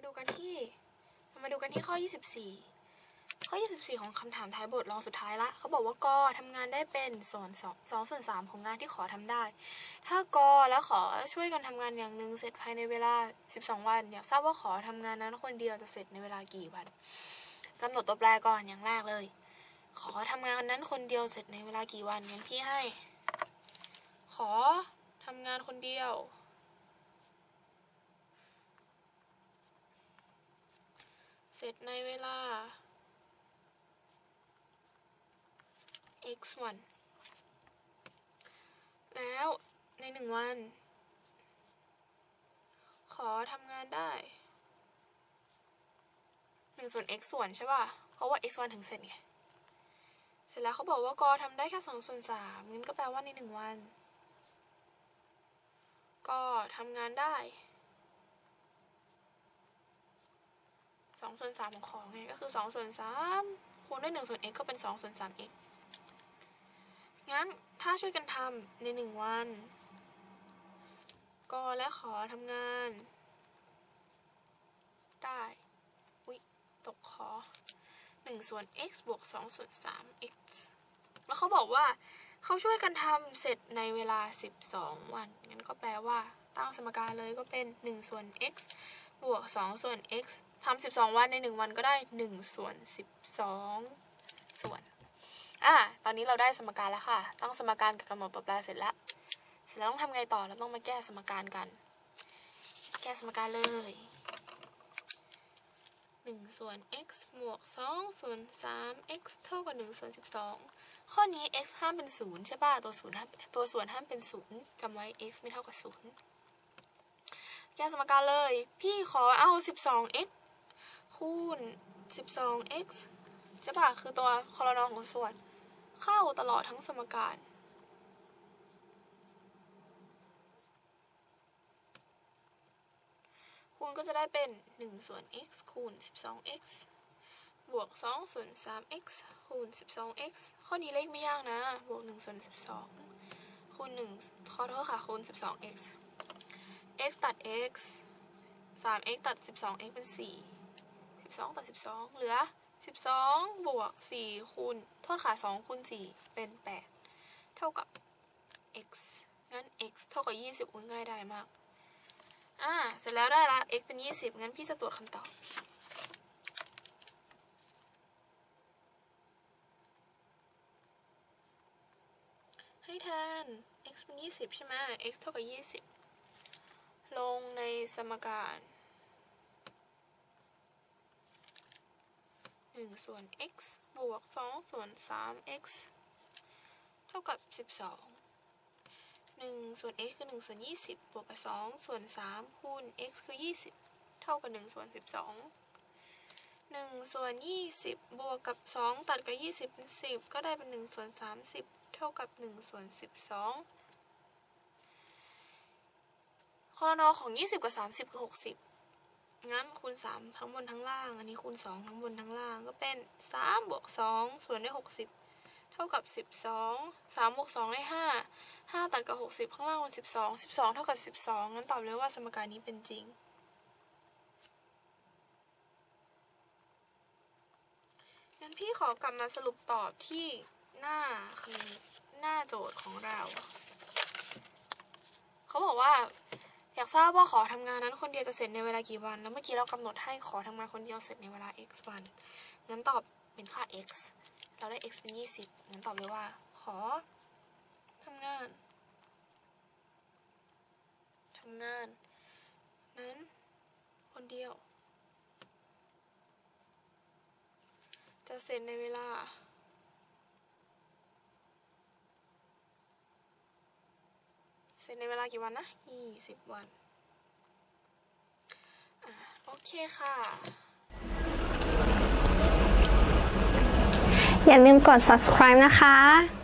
มาดูกันที่เรามาดูกันที่ข้อ 24 ข้อ 24 ของคำถามท้ายบทรองสุดท้ายละเขาบอกว่ากอทำงานได้เป็นส่วนสองสองส่วนสามของงานที่ขอทำได้ ถ้ากอและขอช่วยกันทำงานอย่างหนึ่งเสร็จภายในเวลา 12 วัน อยากทราบว่าขอทำงานนั้นคนเดียวจะเสร็จในเวลากี่วันกำหนดตัวแปรก่อนอย่างแรกเลย ขอทำงานนั้นคนเดียวเสร็จในเวลากี่วันงั้นพี่ให้ ขอทำงานคนเดียว เสร็จในเวลา x วัน แล้วในหนึ่งวัน ขอทำงานได้หนึ่งส่วน x ส่วนใช่ป่ะ เพราะว่า x วันถึงเสร็จไง เสร็จแล้วเขาบอกว่ากอทำได้แค่สองส่วนสามงั้นก็แปลว่าในหนึ่งวัน ก็ทำงานได้ สองส่วนสามของของไงก็คือสองส่วนสามคูณด้วยหนึ่งส่วน x ก็เป็นสองส่วนสาม x งั้นถ้าช่วยกันทำในหนึ่งวันก็และขอทำงาน ได้อุ๊ยตกขอหนึ่งส่วน x บวกสองส่วนสาม x แล้วเขาบอกว่าเขาช่วยกันทำเสร็จในเวลา 12 วัน งั้นก็แปลว่า ตั้งสมการเลยก็เป็น 1 ส่วน x บวก 2 ส่วน x ทำ12วันใน1วันก็ได้1ส่วน12ส่วนอะตอนนี้เราได้สมการแล้วค่ะ ตั้งสมการกับกำหนดตัวแปรเสร็จแล้ว เสร็จแล้วต้องทำไงต่อ เราต้องมาแก้สมการกัน แก้สมการเลย1ส่วน x บวก2ส่วน3 x เท่ากับ1ส่วน12ข้อนี้ x ห้ามเป็น0ใช่ป่ะ ตัว0ห้ามตัวส่วนห้ามเป็น0จำไว้ x ไม่เท่ากับ0แก้สมการเลย พี่ขอเอา 12x คูณ 12x ใช่ปะคือตัวคอรนอของส่วน เข้าตลอดทั้งสมการ คูณก็จะได้เป็น 1 ส่วน x คูณ 12x บวก 2 ส่วน 3x คูณ 12x ข้อนี้เลขไม่ยากนะ บวก 1 ส่วน 12 คูณ 1 ขอโทษค่ะ คูณ 12x x ตัด x 3x ตัด 12x เป็น 4 12ตัด12 เหลือ 12 บวก 4 คูณ โทษค่ะ 2 คูณ 4 เป็น 8 เท่ากับ x งั้น x เท่ากับ 20อุ้ยง่ายได้มาก อ่า เสร็จแล้วได้ละ x เป็น 20 งั้นพี่จะตรวจคำตอบ ให้แทน x เป็น 20 ใช่ไหม x เท่ากับ 20 ลงในสมการ 1 ส่วน x บวก 2 ส่วน 3x เท่ากับ 12 1 ส่วน x คือ 1 ส่วน 20 บวกกับ 2 ส่วน 3 คูณ x คือ 20 เท่ากับ 1 ส่วน 12 1 ส่วน 20 บวกกับ 2 ตัดกับ 20 เป็น 10 ก็ได้เป็น 1 ส่วน 30 เท่ากับ 1 ส่วน 12คอนอของ 20 กับ 30 คือ 60 งั้นคูณ3ทั้งบนทั้งล่าง อันนี้คูณ2ทั้งบนทั้งล่าง ก็เป็น3บวก2ส่วนด้วย60 เท่ากับ 12 3บวก2ได้5 5 ตัดกับ 60 ข้างล่างเป็น12 12 เท่ากับ 12 งั้นตอบเลยว่าสมการนี้เป็นจริง งั้นพี่ขอกลับมาสรุปตอบที่หน้าคำหน้าโจทย์ของเรา เขาบอกว่า อยากทราบว่าขอทำงานนั้นคนเดียวจะเสร็จในเวลากี่วัน แล้วเมื่อกี้เรากำหนดให้ขอทำงานคนเดียวเสร็จในเวลา x วัน งั้นตอบเป็นค่า x เราได้ x เป็น 20 งั้นตอบเลยว่า ขอทำงานทำงาน นั้น คนเดียว จะเสร็จในเวลา เส ร็จในเวลากี่วันนะยี่สิบวันอะโอเคค่ะ อย่าลืมกด subscribe นะคะ